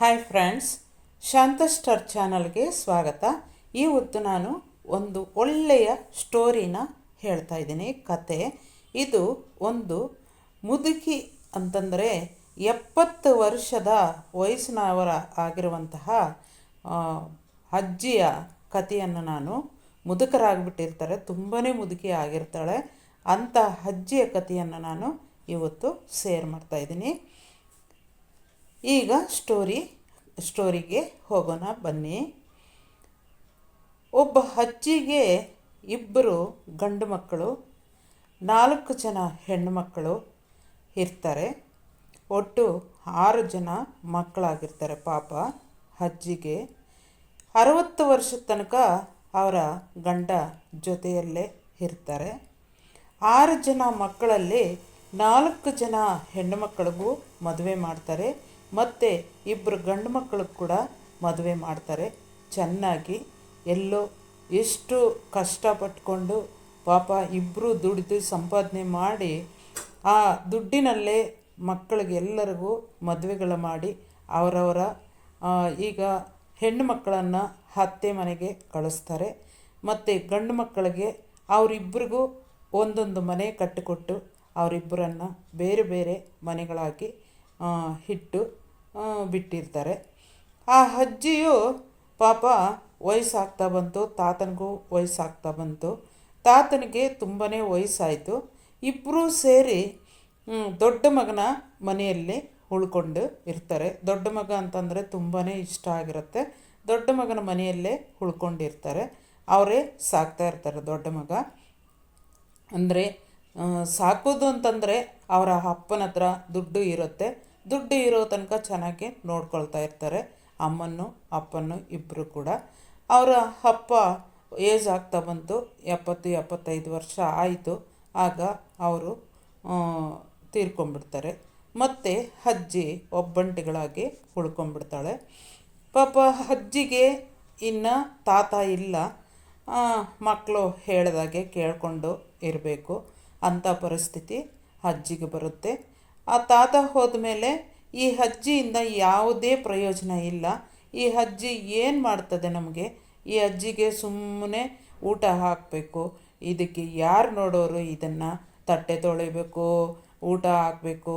Hi friends ಶಾಂತ star ಚಾನಲ್ಗೆ ಸ್ವಾಗತ. ಈ ಹೊತ್ತು ನಾನು ಒಂದು ಒಳ್ಳೆಯ ಸ್ಟೋರಿನ ಹೇಳ್ತಾ ಇದ್ದೀನಿ, ಕತೆ. ಇದು ಒಂದು ಮುದುಕಿ ಅಂತಂದರೆ ಎಪ್ಪತ್ತು ವರ್ಷದ ವಯಸ್ಸಿನವರ ಆಗಿರುವಂತಹ ಅಜ್ಜಿಯ ಕಥೆಯನ್ನು ನಾನು ಮುದುಕರಾಗಿಬಿಟ್ಟಿರ್ತಾರೆ ತುಂಬಾ ಮುದುಕಿ ಆಗಿರ್ತಾಳೆ. ಅಂಥ ಅಜ್ಜಿಯ ಕಥೆಯನ್ನು ನಾನು ಇವತ್ತು ಸೇರ್ ಮಾಡ್ತಾ ಇದ್ದೀನಿ. ಈಗ ಸ್ಟೋರಿ ಸ್ಟೋರಿಗೆ ಹೋಗೋಣ, ಬನ್ನಿ. ಒಬ್ಬ ಅಜ್ಜಿಗೆ ಇಬ್ಬರು ಗಂಡು ಮಕ್ಕಳು, ನಾಲ್ಕು ಜನ ಹೆಣ್ಣು ಮಕ್ಕಳು ಇರ್ತಾರೆ. ಒಟ್ಟು ಆರು ಜನ ಮಕ್ಕಳಾಗಿರ್ತಾರೆ ಪಾಪ ಅಜ್ಜಿಗೆ. ಅರವತ್ತು ವರ್ಷದ ತನಕ ಅವರ ಗಂಡ ಜೊತೆಯಲ್ಲೇ ಇರ್ತಾರೆ. ಆರು ಜನ ಮಕ್ಕಳಲ್ಲಿ ನಾಲ್ಕು ಜನ ಹೆಣ್ಣು ಮಕ್ಕಳಿಗೂ ಮದುವೆ ಮಾಡ್ತಾರೆ. ಮತ್ತು ಇಬ್ಬರು ಗಂಡು ಮಕ್ಕಳು ಕೂಡ ಮದುವೆ ಮಾಡ್ತಾರೆ. ಚೆನ್ನಾಗಿ ಎಲ್ಲೋ ಎಷ್ಟು ಕಷ್ಟಪಟ್ಕೊಂಡು ಪಾಪ ಇಬ್ಬರು ದುಡಿದು ಸಂಪಾದನೆ ಮಾಡಿ ಆ ದುಡ್ಡಿನಲ್ಲೇ ಮಕ್ಕಳಿಗೆಲ್ಲರಿಗೂ ಮದುವೆಗಳು ಮಾಡಿ ಅವರವರ ಈಗ ಹೆಣ್ಣು ಮಕ್ಕಳನ್ನು ಅತ್ತೆ ಮನೆಗೆ ಕಳಿಸ್ತಾರೆ. ಮತ್ತು ಗಂಡು ಮಕ್ಕಳಿಗೆ ಅವರಿಬ್ಬರಿಗೂ ಒಂದೊಂದು ಮನೆ ಕಟ್ಟಿಕೊಟ್ಟು ಅವರಿಬ್ಬರನ್ನು ಬೇರೆ ಬೇರೆ ಮನೆಗಳಾಗಿ ಇಟ್ಟು ಬಿಟ್ಟಿರ್ತಾರೆ. ಆ ಅಜ್ಜಿಯು ಪಾಪ ವಯಸ್ಸಾಗ್ತಾ ಬಂತು, ತಾತನಿಗೂ ವಯಸ್ಸಾಗ್ತಾ ಬಂತು. ತಾತನಿಗೆ ತುಂಬಾ ವಯಸ್ಸಾಯಿತು. ಇಬ್ಬರೂ ಸೇರಿ ದೊಡ್ಡ ಮಗನ ಮನೆಯಲ್ಲಿ ಉಳ್ಕೊಂಡು ಇರ್ತಾರೆ. ದೊಡ್ಡ ಮಗ ಅಂತಂದರೆ ತುಂಬಾ ಇಷ್ಟ ಆಗಿರುತ್ತೆ. ದೊಡ್ಡ ಮಗನ ಮನೆಯಲ್ಲೇ ಉಳ್ಕೊಂಡಿರ್ತಾರೆ. ಅವರೇ ಸಾಕ್ತಾ ಇರ್ತಾರೆ ದೊಡ್ಡ ಮಗ. ಅಂದರೆ ಸಾಕೋದು ಅಂತಂದರೆ ಅವರ ಅಪ್ಪನ ಹತ್ರ ದುಡ್ಡು ಇರುತ್ತೆ. ದುಡ್ಡು ಇರೋ ತನಕ ಚೆನ್ನಾಗಿ ನೋಡ್ಕೊಳ್ತಾ ಇರ್ತಾರೆ. ಅಮ್ಮನ್ನು, ಅಪ್ಪನ್ನು ಇಬ್ಬರು ಕೂಡ. ಅವರ ಅಪ್ಪ ಏಜ್ ಆಗ್ತಾ ಬಂತು, ಎಪ್ಪತ್ತು, ಎಪ್ಪತ್ತೈದು ವರ್ಷ ಆಯಿತು. ಆಗ ಅವರು ತೀರ್ಕೊಂಡ್ಬಿಡ್ತಾರೆ. ಮತ್ತು ಅಜ್ಜಿ ಒಬ್ಬಂಟಿಗಳಾಗಿ ಉಳ್ಕೊಂಡ್ಬಿಡ್ತಾಳೆ. ಪಾಪ ಅಜ್ಜಿಗೆ ಇನ್ನು ತಾತ ಇಲ್ಲ. ಮಕ್ಕಳು ಹೇಳ್ದಾಗೆ ಕೇಳಿಕೊಂಡು ಇರಬೇಕು. ಅಂಥ ಪರಿಸ್ಥಿತಿ ಅಜ್ಜಿಗೆ ಬರುತ್ತೆ. ಆ ತಾತ ಹೋದ ಮೇಲೆ ಈ ಅಜ್ಜಿಯಿಂದ ಯಾವುದೇ ಪ್ರಯೋಜನ ಇಲ್ಲ. ಈ ಅಜ್ಜಿ ಏನು ಮಾಡ್ತದೆ ನಮಗೆ? ಈ ಅಜ್ಜಿಗೆ ಸುಮ್ಮನೆ ಊಟ ಹಾಕಬೇಕು. ಇದಕ್ಕೆ ಯಾರು ನೋಡೋರು ಇದನ್ನು ತಟ್ಟೆ ತೊಳಿಬೇಕು, ಊಟ ಹಾಕಬೇಕು,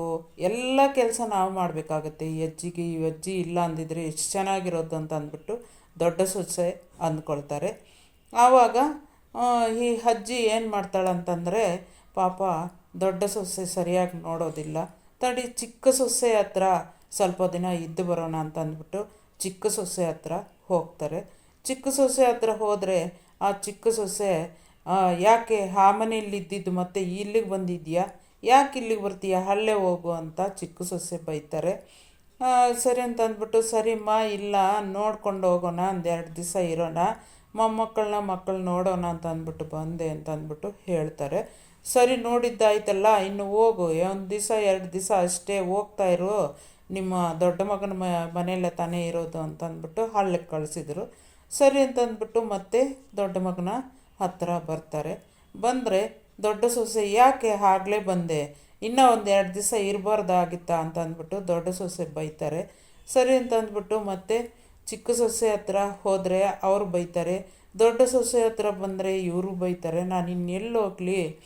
ಎಲ್ಲ ಕೆಲಸ ನಾವು ಮಾಡಬೇಕಾಗತ್ತೆ. ಈ ಅಜ್ಜಿಗೆ ಈ ಅಜ್ಜಿ ಇಲ್ಲ ಅಂದಿದ್ರೆ ಎಷ್ಟು ಚೆನ್ನಾಗಿರೋದು ಅಂತ ಅಂದ್ಬಿಟ್ಟು ದೊಡ್ಡ ಸೊಸೆ ಅಂದ್ಕೊಳ್ತಾರೆ. ಆವಾಗ ಈ ಅಜ್ಜಿ ಏನು ಮಾಡ್ತಾಳಂತಂದರೆ, ಪಾಪ ದೊಡ್ಡ ಸೊಸೆ ಸರಿಯಾಗಿ ನೋಡೋದಿಲ್ಲ. ತಡಿ, ಚಿಕ್ಕ ಸೊಸೆ ಹತ್ರ ಸ್ವಲ್ಪ ದಿನ ಇದ್ದು ಬರೋಣ ಅಂತ ಅಂದ್ಬಿಟ್ಟು ಚಿಕ್ಕ ಸೊಸೆ ಹತ್ರ ಹೋಗ್ತಾರೆ. ಚಿಕ್ಕ ಸೊಸೆ ಹತ್ರ ಹೋದರೆ ಆ ಚಿಕ್ಕ ಸೊಸೆ ಯಾಕೆ ಆ ಮನೆಯಲ್ಲಿ ಇದ್ದಿದ್ದು ಮತ್ತೆ ಇಲ್ಲಿಗೆ ಬಂದಿದ್ಯಾ ಯಾಕೆ ಇಲ್ಲಿಗೆ ಬರ್ತೀಯ? ಅಲ್ಲೇ ಹೋಗು ಅಂತ ಚಿಕ್ಕ ಸೊಸೆ ಬೈತಾರೆ. ಸರಿ ಅಂತ ಅಂದ್ಬಿಟ್ಟು ಸರಿಮ್ಮ, ಇಲ್ಲ, ನೋಡ್ಕೊಂಡು ಹೋಗೋಣ, ಒಂದೆರಡು ದಿವಸ ಇರೋಣ, ಮೊಮ್ಮಕ್ಕಳನ್ನ ಮಕ್ಕಳು ನೋಡೋಣ ಅಂತ ಅಂದ್ಬಿಟ್ಟು ಬಂದೆ ಅಂತ ಅಂದ್ಬಿಟ್ಟು ಹೇಳ್ತಾರೆ. ಸರಿ ನೋಡಿದ್ದಾಯ್ತಲ್ಲ, ಇನ್ನು ಹೋಗು. ಒಂದು ದಿವಸ ಎರಡು ದಿವಸ ಅಷ್ಟೇ ಹೋಗ್ತಾ ಇರು. ನಿಮ್ಮ ದೊಡ್ಡ ಮಗನ ಮ, ಮನೆಯಲ್ಲೇ ತಾನೇ ಇರೋದು ಅಂತಂದ್ಬಿಟ್ಟು ಹಳ್ಳಕ್ಕೆ ಕಳಿಸಿದ್ರು. ಸರಿ ಅಂತಂದ್ಬಿಟ್ಟು ಮತ್ತೆ ದೊಡ್ಡ ಮಗನ ಹತ್ತಿರ ಬರ್ತಾರೆ. ಬಂದರೆ, ದೊಡ್ಡ ಸೊಸೆ ಯಾಕೆ ಆಗಲೇ ಬಂದೆ? ಇನ್ನೂ ಒಂದು ಎರಡು ದಿವಸ ಇರಬಾರ್ದಾಗಿತ್ತಾ? ಅಂತ ಅಂದ್ಬಿಟ್ಟು ದೊಡ್ಡ ಸೊಸೆ ಬೈತಾರೆ. ಸರಿ ಅಂತ ಅಂದ್ಬಿಟ್ಟು ಮತ್ತೆ ಚಿಕ್ಕ ಸೊಸೆ ಹತ್ರ ಹೋದರೆ ಅವರು ಬೈತಾರೆ. ದೊಡ್ಡ ಸೊಸೆ ಹತ್ರ ಬಂದರೆ ಇವರು ಬೈತಾರೆ. ನಾನು ಇನ್ನೆಲ್ಲಿ ಹೋಗ್ಲಿ?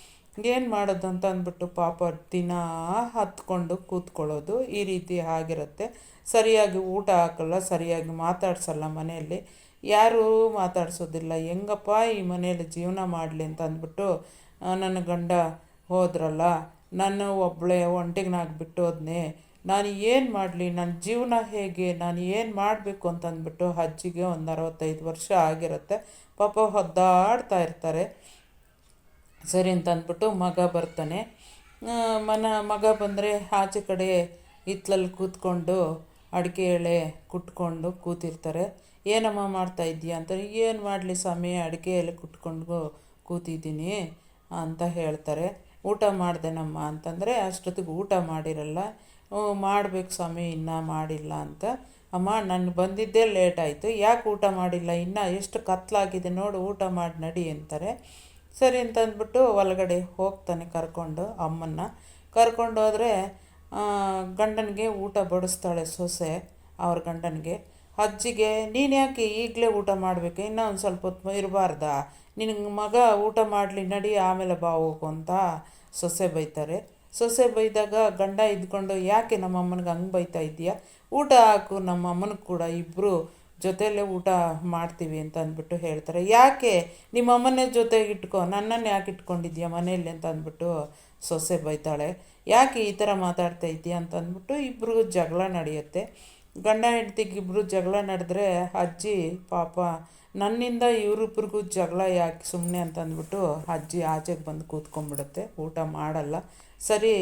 ಏನು ಮಾಡೋದು ಅಂತ ಅಂದ್ಬಿಟ್ಟು ಪಾಪ ದಿನ ಹತ್ಕೊಂಡು ಕೂತ್ಕೊಳ್ಳೋದು ಈ ರೀತಿ ಆಗಿರುತ್ತೆ. ಸರಿಯಾಗಿ ಊಟ ಹಾಕಲ್ಲ, ಸರಿಯಾಗಿ ಮಾತಾಡ್ಸಲ್ಲ ಮನೆಯಲ್ಲಿ. ಯಾರೂ ಮಾತಾಡ್ಸೋದಿಲ್ಲ. ಹೆಂಗಪ್ಪ ಈ ಮನೆಯಲ್ಲಿ ಜೀವನ ಮಾಡಲಿ ಅಂತ ಅಂದ್ಬಿಟ್ಟು ನನ್ನ ಗಂಡ ಹೋದ್ರಲ್ಲ, ನಾನು ಒಬ್ಬಳೆ ಒಂಟಿಗೆ ಬಿಟ್ಟು ಹೋದ್ನೆ ನಾನು ಏನು ಮಾಡಲಿ? ನನ್ನ ಜೀವನ ಹೇಗೆ? ನಾನು ಏನು ಮಾಡಬೇಕು ಅಂತ ಅಂದ್ಬಿಟ್ಟು ಅಜ್ಜಿಗೆ ಒಂದು ಅರವತ್ತೈದು ವರ್ಷ ಆಗಿರುತ್ತೆ. ಪಾಪ ಒದ್ದಾಡ್ತಾ ಇರ್ತಾರೆ. ಸರಿ ಅಂತ ಅಂದ್ಬಿಟ್ಟು ಮಗ ಬರ್ತಾನೆ. ಮನ, ಮಗ ಬಂದರೆ ಆಚೆ ಕಡೆ ಹಿತ್ಲಲ್ಲಿ ಕೂತ್ಕೊಂಡು ಅಡಿಕೆ ಎಳೆ ಕುಟ್ಕೊಂಡು ಕೂತಿರ್ತಾರೆ. ಏನಮ್ಮ ಮಾಡ್ತಾ ಇದ್ದೀಯ ಅಂತ, ಏನು ಮಾಡಲಿ ಸ್ವಾಮಿ, ಅಡಿಕೆ ಎಲೆ ಕುಟ್ಕೊಂಡು ಕೂತಿದ್ದೀನಿ ಅಂತ ಹೇಳ್ತಾರೆ. ಊಟ ಮಾಡ್ದೇನಮ್ಮ ಅಂತಂದರೆ, ಅಷ್ಟೊತ್ತಿಗೆ ಊಟ ಮಾಡಿರಲ್ಲ. ಮಾಡಬೇಕು ಸ್ವಾಮಿ, ಇನ್ನೂ ಮಾಡಿಲ್ಲ ಅಂತ. ಅಮ್ಮ ನಾನು ಬಂದಿದ್ದೇ ಲೇಟ್ ಆಯಿತು. ಯಾಕೆ ಊಟ ಮಾಡಿಲ್ಲ? ಇನ್ನೂ ಎಷ್ಟು ಕತ್ಲಾಗಿದೆ ನೋಡು, ಊಟ ಮಾಡಿ ನಡಿ ಅಂತಾರೆ. ಸರಿ ಅಂತ ಅಂದ್ಬಿಟ್ಟು ಒಳಗಡೆ ಹೋಗ್ತಾನೆ ಕರ್ಕೊಂಡು ಅಮ್ಮನ್ನ. ಕರ್ಕೊಂಡು ಹೋದರೆ ಗಂಡನಿಗೆ ಊಟ ಬಡಿಸ್ತಾಳೆ ಸೊಸೆ, ಅವ್ರ ಗಂಡನಿಗೆ. ಅಜ್ಜಿಗೆ, ನೀನು ಯಾಕೆ ಈಗಲೇ ಊಟ ಮಾಡಬೇಕು? ಇನ್ನೂ ಒಂದು ಸ್ವಲ್ಪ ಹೊತ್ತು ಇರಬಾರ್ದಾ? ನಿನಗೆ ಮಗ ಊಟ ಮಾಡಲಿ, ನಡಿ, ಆಮೇಲೆ ಬಾ ಹೋಗು ಅಂತ ಸೊಸೆ ಬೈತಾರೆ. ಸೊಸೆ ಬೈದಾಗ ಗಂಡ ಇದ್ಕೊಂಡು, ಯಾಕೆ ನಮ್ಮ ಅಮ್ಮನಿಗೆ ಹಂಗೆ ಬೈತಾ ಇದೆಯಾ ಊಟ ಹಾಕು ನಮ್ಮ ಅಮ್ಮನಿಗೆ ಕೂಡ ಇಬ್ಬರು ಜೊತೆಯಲ್ಲೇ ಊಟ ಮಾಡ್ತೀವಿ ಅಂತ ಅಂದ್ಬಿಟ್ಟು ಹೇಳ್ತಾರೆ. ಯಾಕೆ? ನಿಮ್ಮ ಅಮ್ಮನ ಜೊತೆಗೆ ಇಟ್ಕೊ, ನನ್ನನ್ನು ಯಾಕೆ ಇಟ್ಕೊಂಡಿದ್ಯಾ ಮನೆಯಲ್ಲಿ ಅಂತ ಅಂದ್ಬಿಟ್ಟು ಸೊಸೆ ಬೈತಾಳೆ. ಯಾಕೆ ಈ ಥರ ಮಾತಾಡ್ತಾ ಇದ್ದೀಯ ಅಂತ ಅಂದ್ಬಿಟ್ಟು ಇಬ್ಬರಿಗೂ ಜಗಳ ನಡೆಯುತ್ತೆ. ಗಂಡ ಹೆಂಡ್ತಿಗೆ ಇಬ್ಬರು ಜಗಳ ನಡೆದ್ರೆ ಅಜ್ಜಿ, ಪಾಪ, ನನ್ನಿಂದ ಇವರಿಬ್ಬರಿಗೂ ಜಗಳ ಯಾಕೆ ಸುಮ್ಮನೆ ಅಂತ ಅಂದ್ಬಿಟ್ಟು ಅಜ್ಜಿ ಆಚೆಗೆ ಬಂದು ಕೂತ್ಕೊಂಡ್ಬಿಡುತ್ತೆ. ಊಟ ಮಾಡಲ್ಲ. ಸರಿ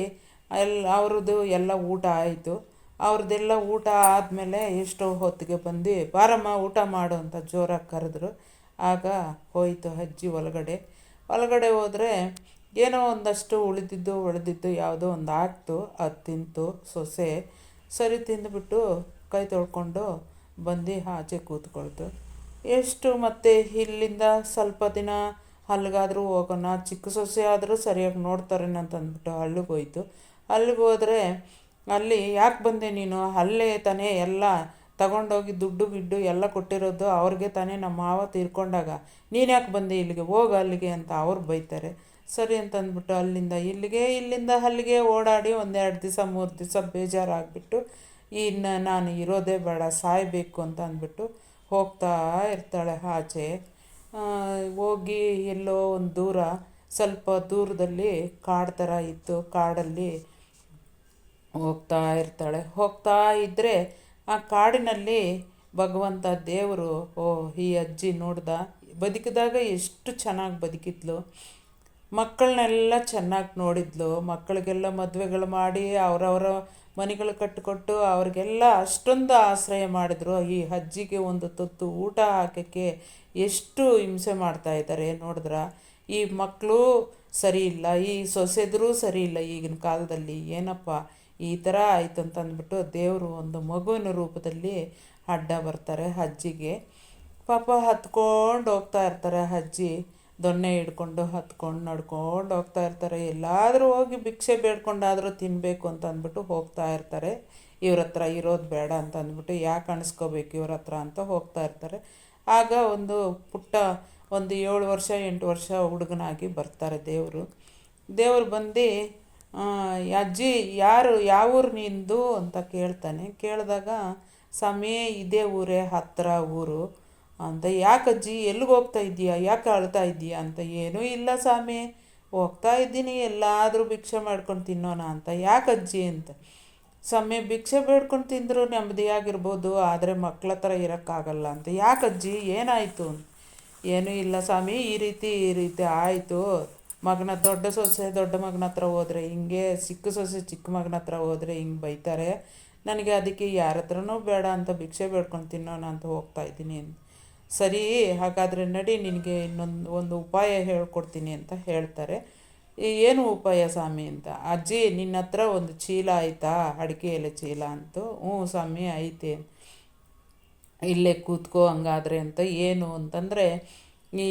ಎಲ್ಲ ಅವ್ರದ್ದು ಎಲ್ಲ ಊಟ ಆಯಿತು. ಅವ್ರದ್ದೆಲ್ಲ ಊಟ ಆದಮೇಲೆ ಎಷ್ಟೋ ಹೊತ್ತಿಗೆ ಬಂದು, ಬಾರಮ್ಮ, ಊಟ ಮಾಡು ಅಂತ ಜೋರಾಗಿ ಕರೆದ್ರು. ಆಗ ಹೋಯಿತು ಅಜ್ಜಿ ಒಳಗಡೆ. ಒಳಗಡೆ ಹೋದರೆ ಏನೋ ಒಂದಷ್ಟು ಉಳಿದಿದ್ದು ಉಳಿದಿದ್ದು ಯಾವುದೋ ಒಂದು ಆಗ್ತು, ಅದು ತಿಂತು, ಸೊಸೆ ಸರಿ ತಿಂದುಬಿಟ್ಟು ಕೈ ತೊಳ್ಕೊಂಡು ಬಂದು ಆಚೆ ಕೂತ್ಕೊಳ್ತು. ಎಷ್ಟು ಮತ್ತೆ ಇಲ್ಲಿಂದ ಸ್ವಲ್ಪ ದಿನ ಅಲ್ಲಿಗಾದರೂ ಹೋಗೋಣ, ಚಿಕ್ಕ ಸೊಸೆ ಆದರೂ ಸರಿಯಾಗಿ ನೋಡ್ತಾರೇನೋ ಅಂತ ಅಂದ್ಬಿಟ್ಟು ಅಲ್ಲಿಗೆ ಹೋಯ್ತು. ಅಲ್ಲಿಗೆ ಹೋದರೆ ಅಲ್ಲಿ ಯಾಕೆ ಬಂದೆ ನೀನು? ಅಲ್ಲೇ ತಾನೇ ಎಲ್ಲ ತಗೊಂಡೋಗಿ ದುಡ್ಡು ಬಿಡ್ಡು ಎಲ್ಲ ಕೊಟ್ಟಿರೋದು ಅವ್ರಿಗೆ ತಾನೇ ನಮ್ಮ ಮಾವ ತೀರ್ಕೊಂಡಾಗ. ನೀನು ಯಾಕೆ ಬಂದೆ ಇಲ್ಲಿಗೆ? ಹೋಗು ಅಲ್ಲಿಗೆ ಅಂತ ಅವ್ರು ಬೈತಾರೆ. ಸರಿ ಅಂತಂದ್ಬಿಟ್ಟು ಅಲ್ಲಿಂದ ಇಲ್ಲಿಗೆ, ಇಲ್ಲಿಂದ ಅಲ್ಲಿಗೆ ಓಡಾಡಿ ಒಂದೆರಡು ದಿವಸ, ಮೂರು ದಿವಸ ಬೇಜಾರಾಗ್ಬಿಟ್ಟು, ಇನ್ನು ನಾನು ಇರೋದೇ ಬೇಡ, ಸಾಯಬೇಕು ಅಂತ ಅಂದ್ಬಿಟ್ಟು ಹೋಗ್ತಾ ಇರ್ತಾಳೆ ಆಚೆ. ಹೋಗಿ ಎಲ್ಲೋ ಒಂದು ದೂರ, ಸ್ವಲ್ಪ ದೂರದಲ್ಲಿ ಕಾಡು ಥರ ಇತ್ತು. ಕಾಡಲ್ಲಿ ಹೋಗ್ತಾ ಇರ್ತಾಳೆ. ಹೋಗ್ತಾ ಇದ್ದರೆ ಆ ಕಾಡಿನಲ್ಲಿ ಭಗವಂತ ದೇವರು, ಓ, ಈ ಅಜ್ಜಿ ನೋಡ್ದ, ಬದುಕಿದಾಗ ಎಷ್ಟು ಚೆನ್ನಾಗಿ ಬದುಕಿದ್ಲು. ಮಕ್ಕಳನ್ನೆಲ್ಲ ಚೆನ್ನಾಗಿ ನೋಡಿದ್ಲು. ಮಕ್ಕಳಿಗೆಲ್ಲ ಮದುವೆಗಳು ಮಾಡಿ, ಅವರವರ ಮನೆಗಳು ಕಟ್ಟಿಕೊಟ್ಟು ಅವ್ರಿಗೆಲ್ಲ ಅಷ್ಟೊಂದು ಆಶ್ರಯ ಮಾಡಿದ್ರು. ಈ ಅಜ್ಜಿಗೆ ಒಂದು ತುತ್ತು ಊಟ ಹಾಕೋಕ್ಕೆ ಎಷ್ಟು ಹಿಂಸೆ ಮಾಡ್ತಾ ಇದ್ದಾರೆ ನೋಡಿದ್ರ. ಈ ಮಕ್ಕಳು ಸರಿ ಇಲ್ಲ, ಈ ಸೊಸೆದರೂ ಸರಿ ಇಲ್ಲ ಈಗಿನ ಕಾಲದಲ್ಲಿ. ಏನಪ್ಪ ಈ ಥರ ಆಯಿತು ಅಂತ ಅಂದ್ಬಿಟ್ಟು ದೇವರು ಒಂದು ಮಗುವಿನ ರೂಪದಲ್ಲಿ ಅಡ್ಡ ಬರ್ತಾರೆ ಅಜ್ಜಿಗೆ. ಪಾಪ ಹತ್ಕೊಂಡು ಹೋಗ್ತಾ ಇರ್ತಾರೆ ಅಜ್ಜಿ. ದೊಣ್ಣೆ ಹಿಡ್ಕೊಂಡು ಹತ್ಕೊಂಡು ನಡ್ಕೊಂಡು ಹೋಗ್ತಾ ಇರ್ತಾರೆ. ಎಲ್ಲಾದರೂ ಹೋಗಿ ಭಿಕ್ಷೆ ಬೇಡ್ಕೊಂಡಾದರೂ ತಿನ್ನಬೇಕು ಅಂತ ಅಂದ್ಬಿಟ್ಟು ಹೋಗ್ತಾ ಇರ್ತಾರೆ. ಇವ್ರ ಹತ್ರ ಇರೋದು ಬೇಡ ಅಂತ ಅಂದ್ಬಿಟ್ಟು ಯಾಕೆ ಅಣಿಸ್ಕೋಬೇಕು ಇವ್ರ ಹತ್ರ ಅಂತ ಹೋಗ್ತಾ ಇರ್ತಾರೆ. ಆಗ ಒಂದು ಪುಟ್ಟ ಒಂದು ಏಳು ವರ್ಷ ಎಂಟು ವರ್ಷ ಹುಡುಗನಾಗಿ ಬರ್ತಾರೆ ದೇವರು. ದೇವರು ಬಂದು ಅಜ್ಜಿ, ಯಾರು ಯಾವ ಊರು ನಿಂದು ಅಂತ ಕೇಳ್ತಾನೆ. ಕೇಳಿದಾಗ, ಸಮೇ ಇದೇ ಊರೇ ಹತ್ತಿರ ಊರು. ಅಂತ ಯಾಕಜ್ಜಿ ಎಲ್ಲಿಗೆ ಹೋಗ್ತಾ ಇದ್ದೀಯಾ? ಯಾಕೆ ಅಳ್ತಾ ಇದ್ದೀಯಾ? ಅಂತ, ಏನೂ ಇಲ್ಲ ಸ್ವಾಮಿ. ಹೋಗ್ತಾ ಇದ್ದೀನಿ, ಎಲ್ಲಾದರೂ ಭಿಕ್ಷೆ ಮಾಡ್ಕೊಂಡು ತಿನ್ನೋಣ ಅಂತ. ಯಾಕಜ್ಜಿ ಅಂತ ಸ್ವಾಮಿ ಭಿಕ್ಷೆ ಬೇಡ್ಕೊಂಡು ತಿಂದರೂ ನೆಮ್ಮದಿಯಾಗಿರ್ಬೋದು, ಆದರೆ ಮಕ್ಕಳ ಹತ್ರ ಇರೋಕ್ಕಾಗಲ್ಲ. ಅಂತ ಯಾಕಜ್ಜಿ ಏನಾಯಿತು? ಏನೂ ಇಲ್ಲ ಸ್ವಾಮಿ, ಈ ರೀತಿ ಈ ರೀತಿ ಆಯಿತು. ಮಗನ ದೊಡ್ಡ ಸೊಸೆ, ದೊಡ್ಡ ಮಗನ ಹತ್ರ ಹೋದರೆ ಹಿಂಗೆ, ಚಿಕ್ಕ ಸೊಸೆ, ಚಿಕ್ಕ ಮಗನ ಹತ್ರ ಹೋದರೆ ಹಿಂಗೆ ಬೈತಾರೆ. ನನಗೆ ಅದಕ್ಕೆ ಯಾರ ಹತ್ರನೂ ಬೇಡ ಅಂತ ಭಿಕ್ಷೆ ಬೇಡ್ಕೊಂಡು ತಿನ್ನೋಣ ಅಂತ ಹೋಗ್ತಾ ಇದ್ದೀನಿ ಸರಿ, ಹಾಗಾದರೆ ನಡಿ, ನಿನಗೆ ಇನ್ನೊಂದು, ಒಂದು ಉಪಾಯ ಹೇಳ್ಕೊಡ್ತೀನಿ ಅಂತ ಹೇಳ್ತಾರೆ. ಏನು ಉಪಾಯ ಸ್ವಾಮಿ ಅಂತ? ಅಜ್ಜಿ, ನಿನ್ನ ಹತ್ರ ಒಂದು ಚೀಲ ಆಯಿತಾ? ಅಡಿಕೆ ಎಲೆ ಚೀಲ ಅಂತ. ಹ್ಞೂ ಸ್ವಾಮಿ, ಐತೆ. ಇಲ್ಲೇ ಕೂತ್ಕೋ ಹಂಗಾದ್ರೆ ಅಂತ ಏನು ಅಂತಂದರೆ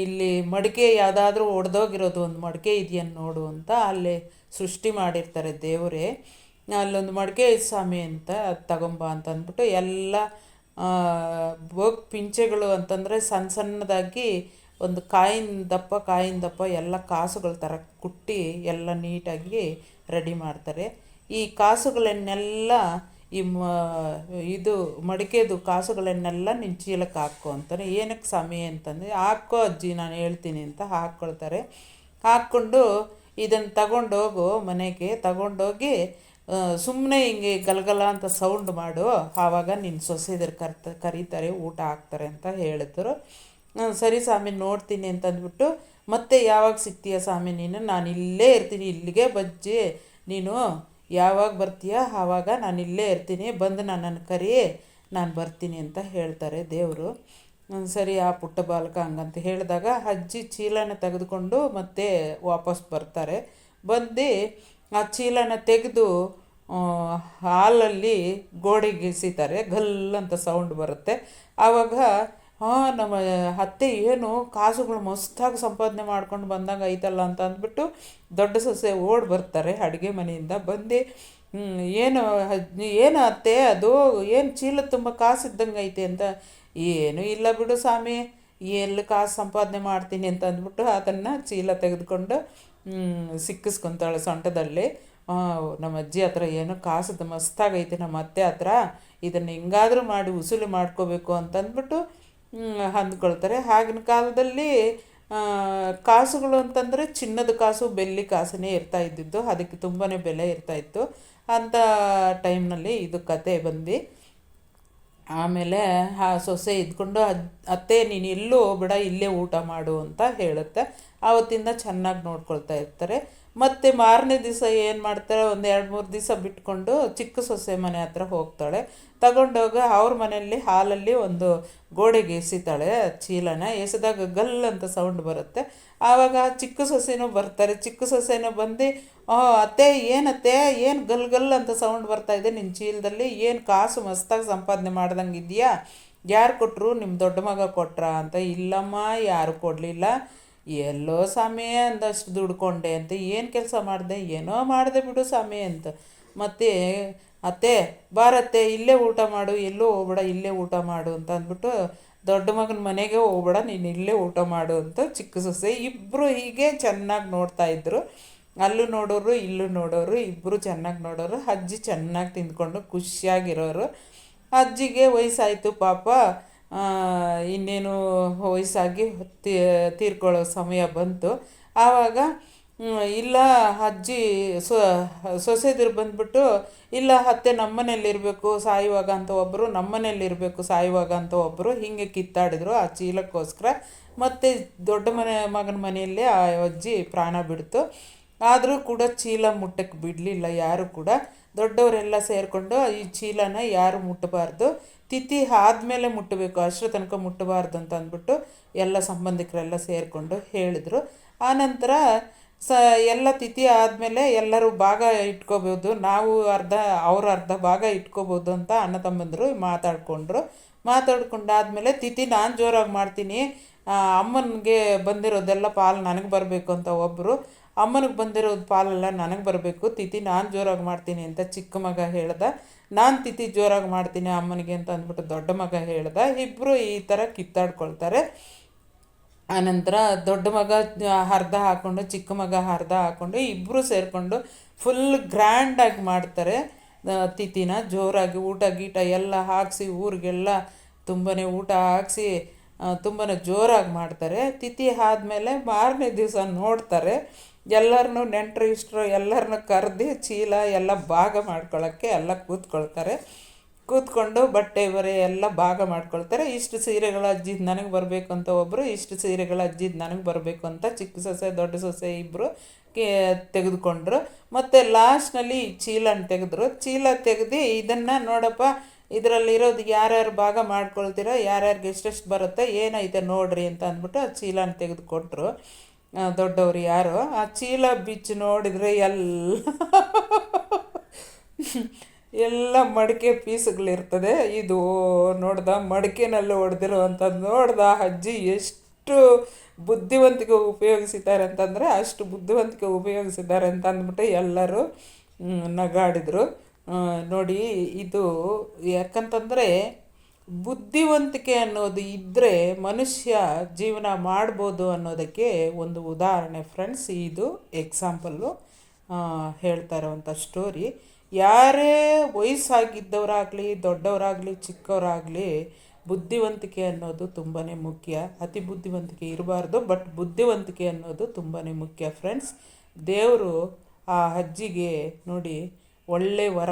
ಇಲ್ಲಿ ಮಡಿಕೆ ಯಾವುದಾದ್ರೂ ಒಡೆದೋಗಿರೋದು ಒಂದು ಮಡಿಕೆ ಇದೆಯನ್ ನೋಡು ಅಂತ ಅಲ್ಲಿ ಸೃಷ್ಟಿ ಮಾಡಿರ್ತಾರೆ ದೇವರೇ. ಅಲ್ಲೊಂದು ಮಡಿಕೆ ಸ್ವಾಮಿ ಅಂತ ಅದು ತಗೊಂಬ ಅಂತ ಅಂದ್ಬಿಟ್ಟು ಎಲ್ಲ ಬೋಗ್ ಪಿಂಚೆಗಳು ಅಂತಂದರೆ ಸಣ್ಣ ಸಣ್ಣದಾಗಿ ಒಂದು ಕಾಯಿನ ದಪ್ಪ ಕಾಯಿನ ದಪ್ಪ ಎಲ್ಲ ಕಾಸುಗಳ ಥರ ಕುಟ್ಟಿ ಎಲ್ಲ ನೀಟಾಗಿ ರೆಡಿ ಮಾಡ್ತಾರೆ. ಈ ಕಾಸುಗಳನ್ನೆಲ್ಲ ಈ ಮ ಇದು ಮಡಿಕೆದು ಕಾಸುಗಳನ್ನೆಲ್ಲ ನಿನ್ನ ಚೀಲಕ್ಕೆ ಹಾಕೋ ಅಂತಾರೆ ಏನಕ್ಕೆ ಸ್ವಾಮಿ ಅಂತಂದರೆ, ಹಾಕೋ ಅಜ್ಜಿ, ನಾನು ಹೇಳ್ತೀನಿ ಅಂತ ಹಾಕ್ಕೊಳ್ತಾರೆ ಹಾಕ್ಕೊಂಡು ಇದನ್ನು ತಗೊಂಡೋಗು ಮನೆಗೆ, ತಗೊಂಡೋಗಿ ಸುಮ್ಮನೆ ಹಿಂಗೆ ಗಲಗಲ ಅಂತ ಸೌಂಡ್ ಮಾಡು. ಆವಾಗ ನಿನ್ನ ಸೊಸೆದರು ಕರ್ತ, ಕರೀತಾರೆ, ಊಟ ಹಾಕ್ತಾರೆ ಅಂತ ಹೇಳಿದ್ರು. ಸರಿ ಸ್ವಾಮಿ, ನೋಡ್ತೀನಿ ಅಂತಂದ್ಬಿಟ್ಟು ಮತ್ತೆ ಯಾವಾಗ ಸಿಗ್ತೀಯ ಸ್ವಾಮಿ ನೀನು? ನಾನು ಇಲ್ಲೇ ಇರ್ತೀನಿ, ಇಲ್ಲಿಗೆ ಬಜ್ಜಿ. ನೀನು ಯಾವಾಗ ಬರ್ತೀಯ? ಆವಾಗ ನಾನು ಇಲ್ಲೇ ಇರ್ತೀನಿ. ಬಂದು ನನ್ನನ್ನು ಕರಿ. ನಾನು ಬರ್ತೀನಿ ಅಂತ ಹೇಳ್ತಾರೆ ದೇವರು. ಸರಿ, ಆ ಪುಟ್ಟ ಬಾಲಕ ಹಂಗಂತ ಹೇಳಿದಾಗ ಅಜ್ಜಿ ಚೀಲನ ತೆಗೆದುಕೊಂಡು ಮತ್ತೆ ವಾಪಸ್ ಬರ್ತಾರೆ. ಬಂದು ಆ ಚೀಲನ ತೆಗೆದು ಹಾಲಲ್ಲಿ ಗೋಡೆಗೆ ಎಸಿತಾರೆ ಗಲ್ಲಂತ ಸೌಂಡ್ ಬರುತ್ತೆ. ಆವಾಗ ಹಾಂ, ನಮ್ಮ ಅತ್ತೆ ಏನು ಕಾಸುಗಳು ಮಸ್ತಾಗಿ ಸಂಪಾದನೆ ಮಾಡ್ಕೊಂಡು ಬಂದಂಗೆ ಐತಲ್ಲ ಅಂತ ಅಂದ್ಬಿಟ್ಟು ದೊಡ್ಡ ಸೊಸೆ ಓಡಿ ಬರ್ತಾರೆ ಅಡುಗೆ ಮನೆಯಿಂದ. ಬಂದು ಏನು ಏನು ಅತ್ತೆ, ಅದು ಏನು ಚೀಲ ತುಂಬ ಕಾಸು ಇದ್ದಂಗೆ ಐತೆ ಅಂತ. ಏನು ಇಲ್ಲ ಬಿಡು ಸ್ವಾಮಿ, ಎಲ್ಲಿ ಕಾಸು ಸಂಪಾದನೆ ಮಾಡ್ತೀನಿ ಅಂತ ಅಂದ್ಬಿಟ್ಟು ಅದನ್ನು ಚೀಲ ತೆಗೆದುಕೊಂಡು ಸಿಕ್ಕಿಸ್ಕೊತಾಳೆ ಸೊಂಟದಲ್ಲಿ. ನಮ್ಮ ಅಜ್ಜಿ ಹತ್ರ ಏನೋ ಕಾಸದ ಮಸ್ತಾಗೈತೆ ನಮ್ಮ ಅತ್ತೆ ಹತ್ರ, ಇದನ್ನು ಹಿಂಗಾದರೂ ಮಾಡಿ ಉಸುಲಿ ಮಾಡ್ಕೋಬೇಕು ಅಂತ ಹ್ಮ್, ಆಗಿನ ಕಾಲದಲ್ಲಿ ಕಾಸುಗಳು ಅಂತಂದರೆ ಚಿನ್ನದ ಕಾಸು ಬೆಳ್ಳಿ ಕಾಸನೇ ಇರ್ತಾ ಇದ್ದಿದ್ದು. ಅದಕ್ಕೆ ತುಂಬಾ ಬೆಲೆ ಇರ್ತಾ ಇತ್ತು. ಅಂಥ ಟೈಮ್ನಲ್ಲಿ ಇದು ಕತೆ ಬಂದು ಆಮೇಲೆ ಆ ಸೊಸೆ ಇದ್ಕೊಂಡು ಅತ್ತೆ ನೀನು ಎಲ್ಲೂ ಹೋಗ್ಬೇಡ ಇಲ್ಲೇ ಊಟ ಮಾಡು ಅಂತ ಹೇಳುತ್ತೆ. ಆವತ್ತಿಂದ ಚೆನ್ನಾಗಿ ನೋಡ್ಕೊಳ್ತಾ ಇರ್ತಾರೆ. ಮತ್ತು ಮಾರನೇ ದಿವಸ ಏನು ಮಾಡ್ತಾರೆ ಒಂದು ಎರಡು ಮೂರು ದಿವಸ ಬಿಟ್ಕೊಂಡು ಚಿಕ್ಕ ಸೊಸೆ ಮನೆ ಹತ್ರ ಹೋಗ್ತಾಳೆ. ತಗೊಂಡೋಗ ಅವ್ರ ಮನೆಯಲ್ಲಿ ಹಾಲಲ್ಲಿ ಒಂದು ಗೋಡೆಗೆ ಎಸಿತಾಳೆ ಚೀಲನ. ಎಸೆದಾಗ ಗಲ್ ಅಂತ ಸೌಂಡ್ ಬರುತ್ತೆ. ಆವಾಗ ಚಿಕ್ಕ ಸೊಸೆನೂ ಬರ್ತಾರೆ. ಚಿಕ್ಕ ಸೊಸೆನೂ ಬಂದು "ಆ, ಅತ್ತೆ ಏನತ್ತೆ ಏನು ಗಲ್ ಗಲ್ ಅಂತ ಸೌಂಡ್ ಬರ್ತಾ ಇದೆ ನಿನ್ನ ಚೀಲದಲ್ಲಿ? ಏನು ಕಾಸು ಮಸ್ತಾಗಿ ಸಂಪಾದನೆ ಮಾಡ್ದಂಗೆ ಇದೆಯಾ ಯಾರು ಕೊಟ್ಟರು ನಿಮ್ಮ ದೊಡ್ಡ ಮಗ ಕೊಟ್ರಾ? ಅಂತ ಇಲ್ಲಮ್ಮ ಯಾರು ಕೊಡಲಿಲ್ಲ. ಎಲ್ಲೋ ಸ್ವಾಮಿ ಅಂದಷ್ಟು ದುಡ್ಕೊಂಡೆ ಅಂತ ಏನು ಕೆಲಸ ಮಾಡಿದೆ? ಏನೋ ಮಾಡಿದೆ ಬಿಡು ಸ್ವಾಮಿ ಅಂತ. ಮತ್ತೆ, ಅತ್ತೆ, ಬಾರತ್ತೆ, ಇಲ್ಲೇ ಊಟ ಮಾಡು, ಎಲ್ಲೂ ಹೋಗ್ಬೇಡ, ಇಲ್ಲೇ ಊಟ ಮಾಡು ಅಂತ ಅಂದ್ಬಿಟ್ಟು ದೊಡ್ಡ ಮಗನ ಮನೆಗೆ ಹೋಗ್ಬೇಡ, ನೀನು ಇಲ್ಲೇ ಊಟ ಮಾಡು ಅಂತ ಚಿಕ್ಕ ಸೊಸೆ ಇಬ್ಬರು ಹೀಗೆ ಚೆನ್ನಾಗಿ ನೋಡ್ತಾ ಇದ್ರು. ಅಲ್ಲೂ ನೋಡೋರು, ಇಲ್ಲೂ ನೋಡೋರು ಇಬ್ಬರು ಚೆನ್ನಾಗಿ ನೋಡೋರು, ಅಜ್ಜಿ ಚೆನ್ನಾಗಿ ತಿಂದ್ಕೊಂಡು ಖುಷಿಯಾಗಿರೋರು. ಅಜ್ಜಿಗೆ ವಯಸ್ಸಾಯಿತು ಪಾಪ. ಇನ್ನೇನು ವಯಸ್ಸಾಗಿ ತೀರ್ಕೊಳ್ಳೋ ಸಮಯ ಬಂತು. ಆವಾಗ ಇಲ್ಲ ಅಜ್ಜಿ ಸೊ, ಸೊಸೆದಿರು ಬಂದ್ಬಿಟ್ಟು, ಇಲ್ಲ ಅತ್ತೆ ನಮ್ಮನೇಲಿರಬೇಕು ಸಾಯುವಾಗ ಅಂತ ಒಬ್ಬರು ನಮ್ಮನೇಲಿರಬೇಕು ಸಾಯುವಾಗ ಅಂತ ಒಬ್ಬರು ಹೀಗೆ ಕಿತ್ತಾಡಿದ್ರು ಆ ಚೀಲಕ್ಕೋಸ್ಕರ. ಮತ್ತು ದೊಡ್ಡ ಮನೆ, ಮಗನ ಮನೆಯಲ್ಲೇ ಆ ಅಜ್ಜಿ ಪ್ರಾಣ ಬಿಡ್ತು. ಆದರೂ ಕೂಡ ಚೀಲ ಮುಟ್ಟಕ್ಕೆ ಬಿಡಲಿಲ್ಲ ಯಾರು ಕೂಡ. ದೊಡ್ಡವರೆಲ್ಲ ಸೇರಿಕೊಂಡು ಈ ಚೀಲನ ಯಾರು ಮುಟ್ಟಬಾರ್ದು. ತಿಥಿ ಆದಮೇಲೆ ಮುಟ್ಟಬೇಕು ಅಷ್ಟರ ತನಕ ಮುಟ್ಟಬಾರ್ದು ಅಂತ ಅಂದ್ಬಿಟ್ಟು ಎಲ್ಲ ಸಂಬಂಧಿಕರೆಲ್ಲ ಸೇರಿಕೊಂಡು ಹೇಳಿದರು. ಆನಂತರ ಸ, ಎಲ್ಲ ತಿಥಿ ಆದಮೇಲೆ ಎಲ್ಲರೂ ಭಾಗ ಇಟ್ಕೋಬೋದು, ನಾವು ಅರ್ಧ, ಅವರು ಅರ್ಧ ಭಾಗ ಇಟ್ಕೋಬೋದು ಅಂತ ಅಣ್ಣ ತಮ್ಮಂದರು ಮಾತಾಡಿಕೊಂಡ್ರು. ಮಾತಾಡ್ಕೊಂಡಾದ್ಮೇಲೆ ತಿಥಿ ನಾನು ಜೋರಾಗಿ ಮಾಡ್ತೀನಿ ಅಮ್ಮನಿಗೆ ಬಂದಿರೋದೆಲ್ಲ ಪಾಲು ನನಗೆ ಬರಬೇಕು ಅಂತ ಒಬ್ಬರು ಅಮ್ಮನಿಗೆ ಬಂದಿರೋ ಪಾಲೆಲ್ಲ ನನಗೆ ಬರಬೇಕು. ತಿಥಿ ನಾನು ಜೋರಾಗಿ ಮಾಡ್ತೀನಿ ಅಂತ ಚಿಕ್ಕ ಮಗ ಹೇಳ್ದ. ನಾನು ತಿಥಿ ಜೋರಾಗಿ ಮಾಡ್ತೀನಿ ಅಮ್ಮನಿಗೆ ಅಂತ ಅಂದ್ಬಿಟ್ಟು ದೊಡ್ಡ ಮಗ ಹೇಳ್ದ. ಇಬ್ಬರು ಈ ಥರ ಕಿತ್ತಾಡ್ಕೊಳ್ತಾರೆ. ಆನಂತರ ದೊಡ್ಡ ಮಗ ಅರ್ಧ ಹಾಕ್ಕೊಂಡು ಚಿಕ್ಕ ಮಗ ಅರ್ಧ ಹಾಕ್ಕೊಂಡು ಇಬ್ಬರು ಸೇರಿಕೊಂಡು ಫುಲ್ ಗ್ರ್ಯಾಂಡಾಗಿ ಮಾಡ್ತಾರೆ. ತಿಥಿನ ಜೋರಾಗಿ ಊಟ ಗೀಟ ಎಲ್ಲ ಹಾಕಿಸಿ ಊರಿಗೆಲ್ಲ ತುಂಬಾ ಊಟ ಹಾಕ್ಸಿ ತುಂಬಾ ಜೋರಾಗಿ ಮಾಡ್ತಾರೆ. ತಿಥಿ ಆದಮೇಲೆ ಮಾರನೇ ದಿವಸ ನೋಡ್ತಾರೆ. ಎಲ್ಲರನ್ನೂ ನೆಂಟರು ಇಷ್ಟರು ಎಲ್ಲರನ್ನು ಕರೆದು ಚೀಲ ಎಲ್ಲ ಭಾಗ ಮಾಡ್ಕೊಳ್ಳೋಕ್ಕೆ ಎಲ್ಲ ಕೂತ್ಕೊಳ್ತಾರೆ. ಕೂತ್ಕೊಂಡು ಬಟ್ಟೆ ಬರೆ ಎಲ್ಲ ಭಾಗ ಮಾಡ್ಕೊಳ್ತಾರೆ. ಇಷ್ಟು ಸೀರೆಗಳ ಅಜ್ಜಿದ್ ನನಗೆ ಬರಬೇಕು ಅಂತ ಒಬ್ಬರು ಇಷ್ಟು ಸೀರೆಗಳ ಅಜ್ಜಿದ್ ನನಗೆ ಬರಬೇಕು ಅಂತ ಚಿಕ್ಕ ಸೊಸೆ, ದೊಡ್ಡ ಸೊಸೆ ಇಬ್ಬರು ಕೇ, ತೆಗೆದುಕೊಂಡ್ರು. ಮತ್ತು ಲಾಸ್ಟ್ನಲ್ಲಿ ಚೀಲನ ತೆಗೆದ್ರು. ಚೀಲ ತೆಗೆದು ಇದನ್ನು ನೋಡಪ್ಪ ಇದರಲ್ಲಿರೋದು ಯಾರ್ಯಾರು ಭಾಗ ಮಾಡ್ಕೊಳ್ತೀರೋ, ಯಾರ್ಯಾರಿಗೆ ಎಷ್ಟೆಷ್ಟು ಬರುತ್ತೆ, ಏನೈತೆ ನೋಡ್ರಿ ಅಂತ ಅಂದ್ಬಿಟ್ಟು ಆ ಚೀಲನ ತೆಗೆದು ಕೊಟ್ಟರು ದೊಡ್ಡವರು ಯಾರು? ಆ ಚೀಲ ಬಿಚ್ಚಿ ನೋಡಿದರೆ ಎಲ್ಲ ಎಲ್ಲ ಮಡಿಕೆ ಪೀಸ್ಗಳಿರ್ತದೆ. ಇದು ನೋಡ್ದ ಮಡಿಕೆನಲ್ಲಿ ಹೊಡೆದಿರುವಂಥದ್ದು ನೋಡ್ದ ಅಜ್ಜಿ ಎಷ್ಟು ಬುದ್ಧಿವಂತಿಕೆ ಉಪಯೋಗಿಸಿದ್ದಾರೆ ಅಂತಂದರೆ, ಅಷ್ಟು ಬುದ್ಧಿವಂತಿಕೆ ಉಪಯೋಗಿಸಿದ್ದಾರೆ ಅಂತ ಅಂದ್ಬಿಟ್ಟು ಎಲ್ಲರೂ ನಗಾಡಿದರು. ನೋಡಿ, ಇದು ಯಾಕಂತಂದರೆ ಬುದ್ಧಿವಂತಿಕೆ ಅನ್ನೋದು ಇದ್ದರೆ ಮನುಷ್ಯ ಜೀವನ ಮಾಡ್ಬೋದು ಅನ್ನೋದಕ್ಕೆ ಒಂದು ಉದಾಹರಣೆ ಫ್ರೆಂಡ್ಸ್ ಇದು ಎಕ್ಸಾಂಪಲ್ಲು ಹೇಳ್ತಾ ಇರೋವಂಥ ಸ್ಟೋರಿ ಯಾರೇ ವಯಸ್ಸಾಗಿದ್ದವರಾಗಲಿ, ದೊಡ್ಡವರಾಗಲಿ, ಚಿಕ್ಕವರಾಗಲಿ, ಬುದ್ಧಿವಂತಿಕೆ ಅನ್ನೋದು ತುಂಬಾ ಮುಖ್ಯ. ಅತಿ ಬುದ್ಧಿವಂತಿಕೆ ಇರಬಾರ್ದು ಬಟ್ ಬುದ್ಧಿವಂತಿಕೆ ಅನ್ನೋದು ತುಂಬಾ ಮುಖ್ಯ ಫ್ರೆಂಡ್ಸ್ ದೇವರು ಆ ಅಜ್ಜಿಗೆ ನೋಡಿ ಒಳ್ಳೆ ವರ